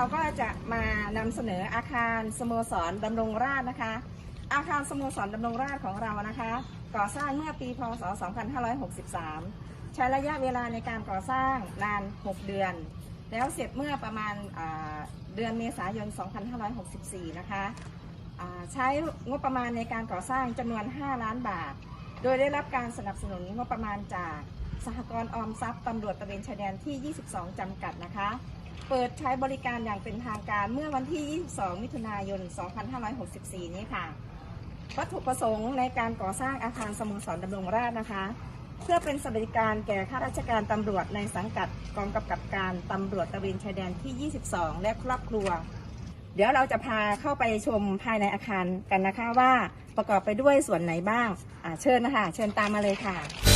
เราก็จะมานำเสนออาคารสโมสรดำรงราษฎร์นะคะ อาคารสโมสรดำรงราษฎร์ของเรานะคะ ก่อสร้างเมื่อปีพศ 2563 ใช้ระยะเวลาในการก่อสร้างนาน 6 เดือน แล้วเสร็จเมื่อประมาณาเดือนเมษายน 2564 นะคะใช้งบประมาณในการก่อสร้างจำนวน 5 ล้านบาท โดยได้รับการสนับสนุนงบประมาณจากสหกรณ์ออมทรัพย์ตำรวจตะเวนชายแดนที่ 22 จำกัดนะคะ เปิดใช้บริการอย่างเป็นทางการเมื่อวันที่ 22 มิถุนายน 2564 นี้ค่ะ วัตถุประสงค์ในการก่อสร้างอาคารสโมสรดำรงราษฎร์นะคะ เพื่อเป็นสวัสดิการแก่ข้าราชการตำรวจในสังกัดกองกำกับการตำรวจตระเวนชายแดนที่ 22 และครอบครัว เดี๋ยวเราจะพาเข้าไปชมภายในอาคารกันนะคะว่าประกอบไปด้วยส่วนไหนบ้างเชิญนะคะ เชิญตามมาเลยค่ะ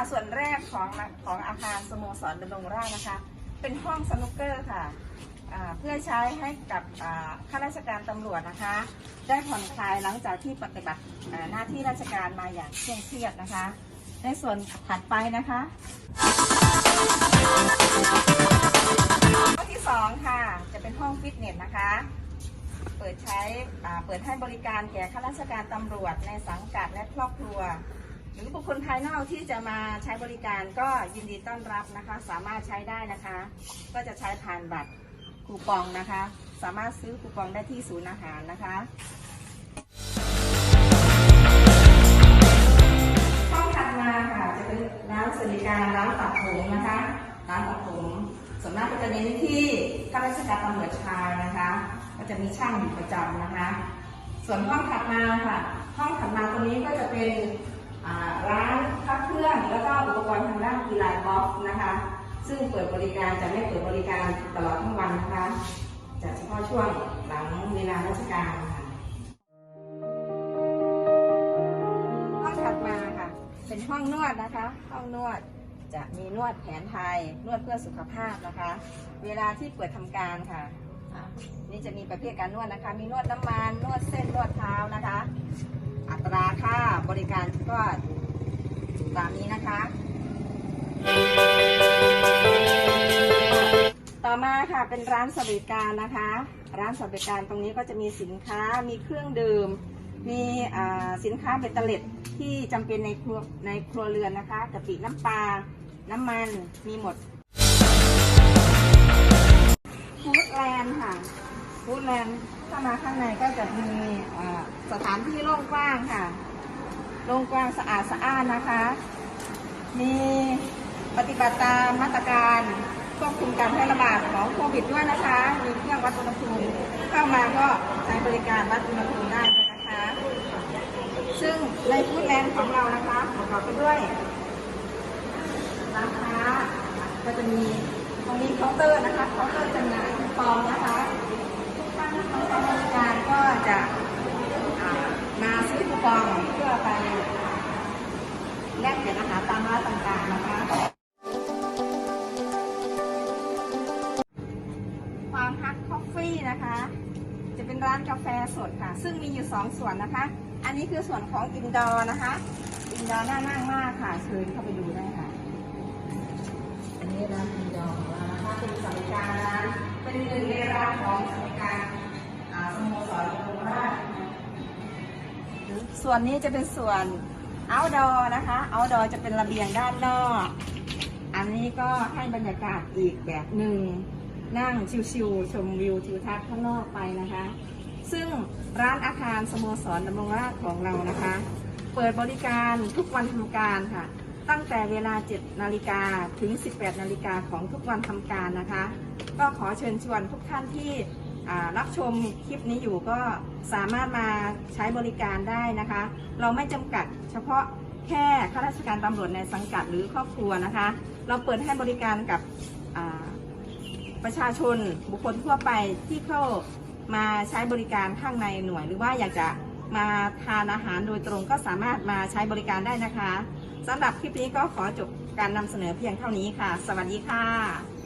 ค่ะส่วนแรกของของอาคารสโมสรดำรงราษฎร์นะคะ เป็นห้องสนุกเกอร์ค่ะเพื่อใช้ให้กับข้าราชการตำรวจนะคะ ได้ผ่อนคลายหลังจากที่ปฏิบัติหน้าที่ราชการมาอย่างเคร่งเครียดนะคะ ในส่วนถัดไปนะคะห้องที่สองค่ะ จะเป็นห้องฟิตเนสนะคะ เปิดใช้เปิดให้บริการแก่ข้าราชการตำรวจในสังกัดและครอบครัว รือบุคคลภายนอกที่จะมาใช้บริการก็ยินดีต้อนรับนะคะ สามารถใช้ได้นะคะ ก็จะใช้ผ่านบัตรคูปองนะคะ สามารถซื้อคูปองได้ที่ศูนย์อาหารนะคะห้องถัดมาค่ะจะเป็นร้านสวัสดิการร้านตัดผมนะคะร้านตัดผมส่วนมากก็จะเน้นที่ข้าราชการตำรวจชายนะคะ ก็จะมีช่างอยู่ประจำนะคะ ส่วนห้องถัดมาค่ะ ห้องถัดมาตรงนี้ก็จะเป็น ร้านพักเครื่องแล้วก็อุปกรณ์ทางด้านกีฬากอล์ฟนะคะ ซึ่งเปิดบริการจะไม่เปิดบริการตลอดทั้งวันนะคะจะเฉพาะช่วงหลังเวลาราชการค่ะห้องถัดมาค่ะ เป็นห้องนวดนะคะ ห้องนวดจะมีนวดแผนไทยนวดเพื่อสุขภาพนะคะ เวลาที่เปิดทำการค่ะนี่จะมีประเภทการนวดนะคะ มีนวดน้ำมัน นวดเส้น นวดเท้านะคะ อัตราค่าบริการก็ ต่อมาค่ะเป็นร้านสวัสดิการนะคะ ร้านสวัสดิการตรงนี้ก็จะมีสินค้ามีเครื่องดื่ม มีสินค้าเบตเตอร์เล็ดที่จำเป็นในครัวในครัวเรือนนะคะกะปิน้ำปลาน้ำมันมีหมดฟู้ดแลนด์ค่ะฟู้ดแลนด์ถ้ามาข้างในก็จะมีสถานที่โล่งกว้างค่ะโล่งกว้างสะอาดสะอ้านนะคะ มีปฏิบัติตามมาตรการ ควบคุมการแพร่ระบาดของโควิดด้วยนะคะ มีเครื่องวัดอุณหภูมิเข้ามาก็ใช้บริการวัดอุณหภูมิได้เลยนะคะ ซึ่งในฟู้ดแลนด์ของเรานะคะประกอบไปด้วยร้านค้าก็จะมีตรงนี้เคาน์เตอร์นะคะเคาน์เตอร์จำหน่ายคูปองนะคะานกาแฟสดค่ะ ซึ่งมีอยู่สองส่วนนะคะ อันนี้คือส่วนของอินดอร์นะคะ อินดอร์น่านั่งมากค่ะเชิญเข้าไปดูได้ค่ะ อันนี้ร้านอินดอร์ของเรานะคะเป็นสวัการร้านเป็นหนึ่งในร้านของสวัสดิการสโมสรโคราชส่วนนี้จะเป็นส่วน outdoor นะคะ outdoor จะเป็นระเบียงด้านนอก อันนี้ก็ให้บรรยากาศอีกแบบหนึ่งนั่งชิวๆชมวิวทิวทัศน์ข้างนอกไปนะคะ ร้านอาคารสโมสรดำรงราษฎร์ของเรานะคะ เปิดบริการทุกวันทำการค่ะ ตั้งแต่เวลา 7 นาฬิกาถึง 18 นาฬิกาของทุกวันทำการนะคะ ก็ขอเชิญชวนทุกท่านที่รับชมคลิปนี้อยู่ก็สามารถมาใช้บริการได้นะคะ เราไม่จำกัดเฉพาะแค่ข้าราชการตำรวจในสังกัดหรือครอบครัวนะคะ เราเปิดให้บริการกับประชาชนบุคคลทั่วไปที่เข้า มาใช้บริการข้างในหน่วย หรือว่าอยากจะมาทานอาหารโดยตรงก็สามารถมาใช้บริการได้นะคะสำหรับคลิปนี้ก็ขอจบการนำเสนอเพียงเท่านี้ค่ะ สวัสดีค่ะ